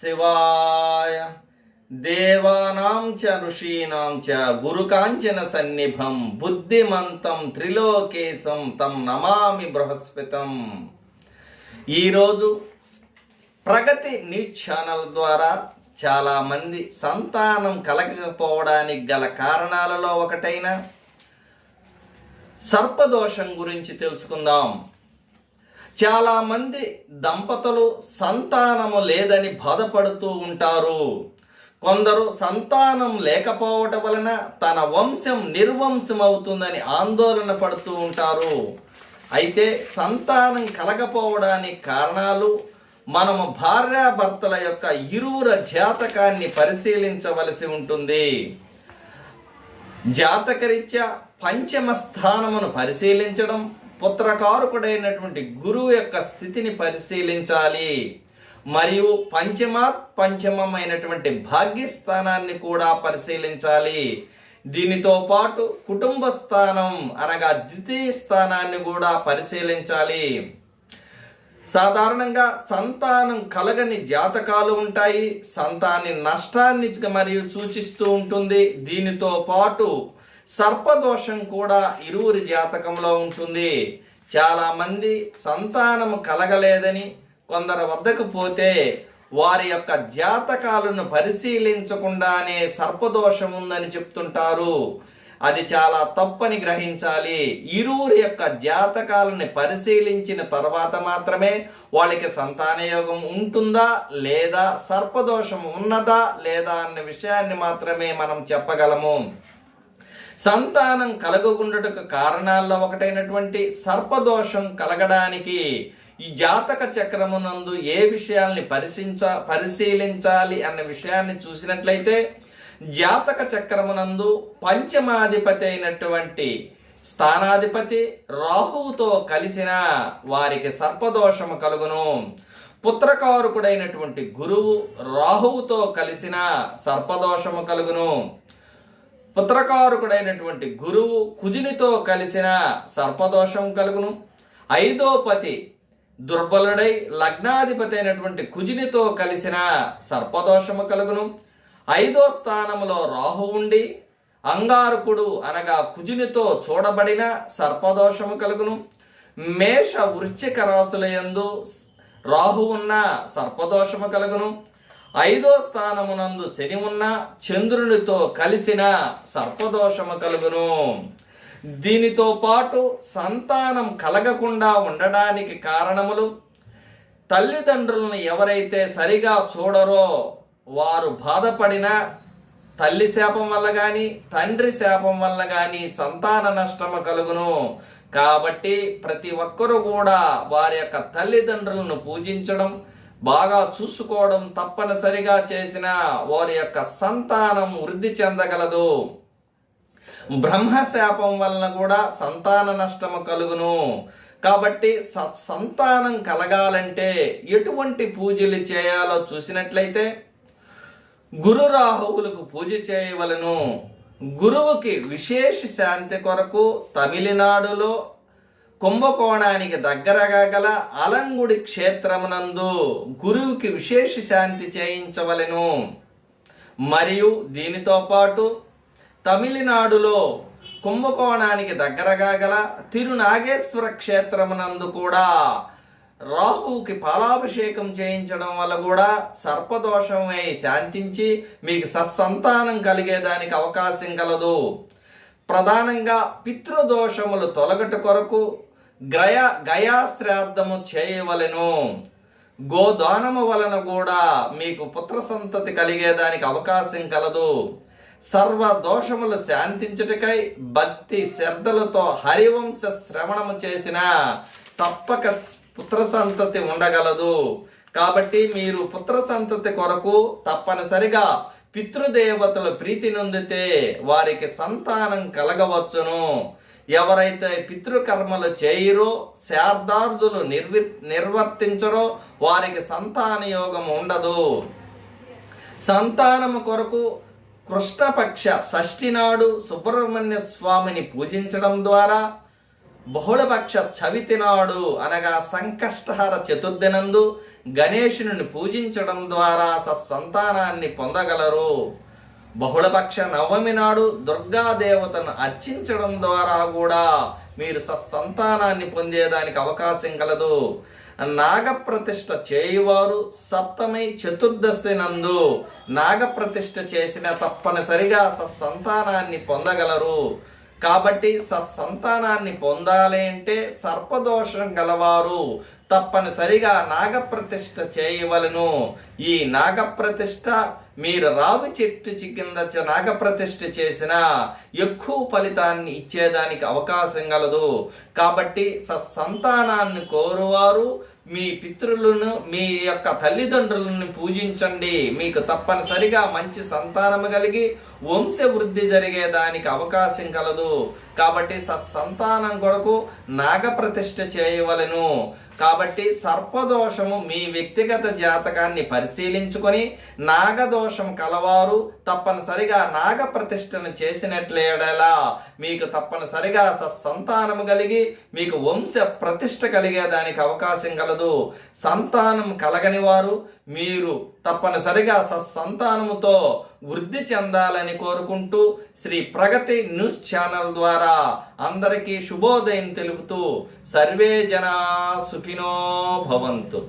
శివాయ. దేవానాం చ ఋషీణాం చ గురుకాంచన సన్నిభం బుద్ధిమంతం త్రిలోకేశం తం నమామి బృహస్పతం. ఈరోజు ప్రగతి న్యూస్ ఛానల్ ద్వారా చాలామంది సంతానం కలగకపోవడానికి గల కారణాలలో ఒకటైన సర్పదోషం గురించి తెలుసుకుందాం. చాలామంది దంపతులు సంతానము లేదని బాధపడుతూ ఉంటారు. కొందరు సంతానం లేకపోవటం వలన తన వంశం నిర్వంశం అవుతుందని ఆందోళన పడుతూ ఉంటారు. అయితే సంతానం కలగపోవడానికి కారణాలు మనము భార్యాభర్తల యొక్క ఇరువుర జాతకాన్ని పరిశీలించవలసి ఉంటుంది. జాతకరీత్యా పంచమ స్థానమును పరిశీలించడం పుత్రకారకుడైనటువంటి గురువు యొక్క స్థితిని పరిశీలించాలి. మరియు పంచమ పంచమమైనటువంటి భాగ్యస్థానాన్ని కూడా పరిశీలించాలి. దీనితో పాటు కుటుంబ స్థానం అనగా ద్వితీయ స్థానాన్ని కూడా పరిశీలించాలి. సాధారణంగా సంతానం కలగని జాతకాలు ఉంటాయి. సంతాని నష్టాన్ని మరియు సూచిస్తూ ఉంటుంది. దీనితో పాటు సర్పదోషం కూడా ఇరువురి జాతకంలో ఉంటుంది. చాలా మంది సంతానము కలగలేదని కొందరు వద్దకు పోతే వారి యొక్క జాతకాలను పరిశీలించకుండానే సర్పదోషం ఉందని చెప్తుంటారు. అది చాలా తప్పని గ్రహించాలి. ఇరువురి యొక్క జాతకాలని పరిశీలించిన తర్వాత మాత్రమే వాళ్ళకి సంతాన యోగం ఉంటుందా లేదా సర్పదోషం ఉన్నదా లేదా అన్న విషయాన్ని మాత్రమే మనం చెప్పగలము. సంతానం కలగకుండటకు కారణాల్లో ఒకటైనటువంటి సర్పదోషం కలగడానికి ఈ జాతక చక్రమునందు ఏ విషయాల్ని పరిశీలించ పరిశీలించాలి అన్న విషయాన్ని చూసినట్లయితే జాతక చక్రమునందు పంచమాధిపతి అయినటువంటి స్థానాధిపతి రాహువుతో కలిసిన వారికి సర్పదోషము కలుగును. పుత్రకారుకుడైనటువంటి గురువు రాహువుతో కలిసిన సర్పదోషము కలుగును. పుత్రకారుకుడైనటువంటి గురువు కుజునితో కలిసిన సర్పదోషం కలుగును. ఐదో పతి దుర్బలుడై లగ్నాధిపతి అయినటువంటి కుజునితో కలిసిన సర్పదోషము కలుగును. ఐదో స్థానములో రాహు ఉండి అంగారకుడు అనగా కుజునితో చూడబడిన సర్పదోషము కలుగును. మేష వృశ్చిక రాసుల యందు రాహు ఉన్న సర్పదోషము కలుగును. ఐదో స్థానమునందు శని ఉన్న చంద్రునితో కలిసిన సర్పదోషము కలుగును. దీనితో పాటు సంతానం కలగకుండా ఉండడానికి కారణములు తల్లిదండ్రులను ఎవరైతే సరిగా చూడరో వారు బాధపడిన తల్లి శాపం వల్ల కానీ తండ్రి శాపం వల్ల కానీ సంతాన నష్టము కలుగును. కాబట్టి ప్రతి ఒక్కరూ కూడా వారి యొక్క తల్లిదండ్రులను పూజించడం బాగా చూసుకోవడం తప్పనిసరిగా చేసిన వారి యొక్క సంతానం వృద్ధి చెందగలదు. బ్రహ్మశాపం వలన కూడా సంతాన నష్టము కలుగును. కాబట్టి సంతానం కలగాలంటే ఎటువంటి పూజలు చేయాలో చూసినట్లయితే గురు రాహువులకు పూజ చేయవలను. గురువుకి విశేష శాంతి కొరకు తమిళనాడులో కుంభకోణానికి దగ్గరగా గల అలంగుడి క్షేత్రమునందు గురువుకి విశేష శాంతి చేయించవలెను. మరియు దీనితో పాటు తమిళనాడులో కుంభకోణానికి దగ్గరగా గల తిరునాగేశ్వర క్షేత్రమునందు కూడా రాహువుకి పాలాభిషేకం చేయించడం వల్ల కూడా సర్పదోషమై శాంతించి మీకు సత్సంతానం కలిగేదానికి అవకాశం కలదు. ప్రధానంగా పితృదోషములు తొలగట కొరకు గ్రయ గయాశ్రాద్ధము చేయవలెను. గోదానము వలన కూడా మీకు పుత్ర సంతతి కలిగేదానికి అవకాశం కలదు. సర్వ దోషములు శాంతించుటకై భక్తి శ్రద్ధలతో హరివంశ శ్రవణము చేసిన తప్పక పుత్ర సంతతి ఉండగలదు. కాబట్టి మీరు పుత్ర సంతతి కొరకు తప్పనిసరిగా పితృదేవతల ప్రీతి నొందితే వారికి సంతానం కలగవచ్చును. ఎవరైతే పితృకర్మలు చేయరో శార్దార్థులు నిర్వి నిర్వర్తించరో వారికి సంతాన యోగం ఉండదు. సంతానము కొరకు కృష్ణపక్ష షష్ఠి నాడు సుబ్రహ్మణ్య స్వామిని పూజించడం ద్వారా బహుళపక్ష చవితి నాడు అనగా సంకష్టహర చతుర్థినందు గణేశుని పూజించడం ద్వారా సత్సంతానాన్ని పొందగలరు. బహుళపక్ష నవమి నాడు దుర్గాదేవతను అర్చించడం ద్వారా కూడా మీరు సత్సంతానాన్ని పొందేదానికి అవకాశం కలదు. నాగప్రతిష్ఠ చేయువారు సప్తమి చతుర్దశి నందు నాగప్రతిష్ఠ చేసిన తప్పనిసరిగా సత్సంతానాన్ని పొందగలరు. కాబట్టి సత్సంతానాన్ని పొందాలి అంటే సర్పదోషం గలవారు తప్పనిసరిగా నాగప్రతిష్ఠ చేయవలను. ఈ నాగప్రతిష్ఠ మీరు రావి చెట్టు చి- కింద చ- నాగప్రతిష్ఠ చేసిన ఎక్కువ ఫలితాన్ని ఇచ్చేదానికి అవకాశం కలదు కాబట్టి సత్సంతానాన్ని కోరువారు మీ పితృలను మీ యొక్క తల్లిదండ్రులను పూజించండి. మీకు తప్పనిసరిగా మంచి సంతానం కలిగి వంశ వృద్ధి జరిగేదానికి అవకాశం కలదు కాబట్టి సత్సంతానం కొరకు నాగప్రతిష్ఠ చేయవలెను. కాబట్టి సర్పదోషము మీ వ్యక్తిగత జాతకాన్ని పరిశీలించుకొని నాగదోష కలవారు తప్పనిసరిగా నాగ ప్రతిష్టను చేసినట్లేడలా మీకు తప్పనిసరిగా సత్సంతానము కలిగి మీకు వంశ ప్రతిష్ట కలిగేదానికి అవకాశం కలదు. సంతానం కలగని వారు మీరు తప్పనిసరిగా సత్సంతానముతో వృద్ధి చెందాలని కోరుకుంటూ శ్రీ ప్రగతి న్యూస్ ఛానల్ ద్వారా అందరికీ శుభోదయం తెలుపుతూ సర్వే జనా సుఖినో భవంతు.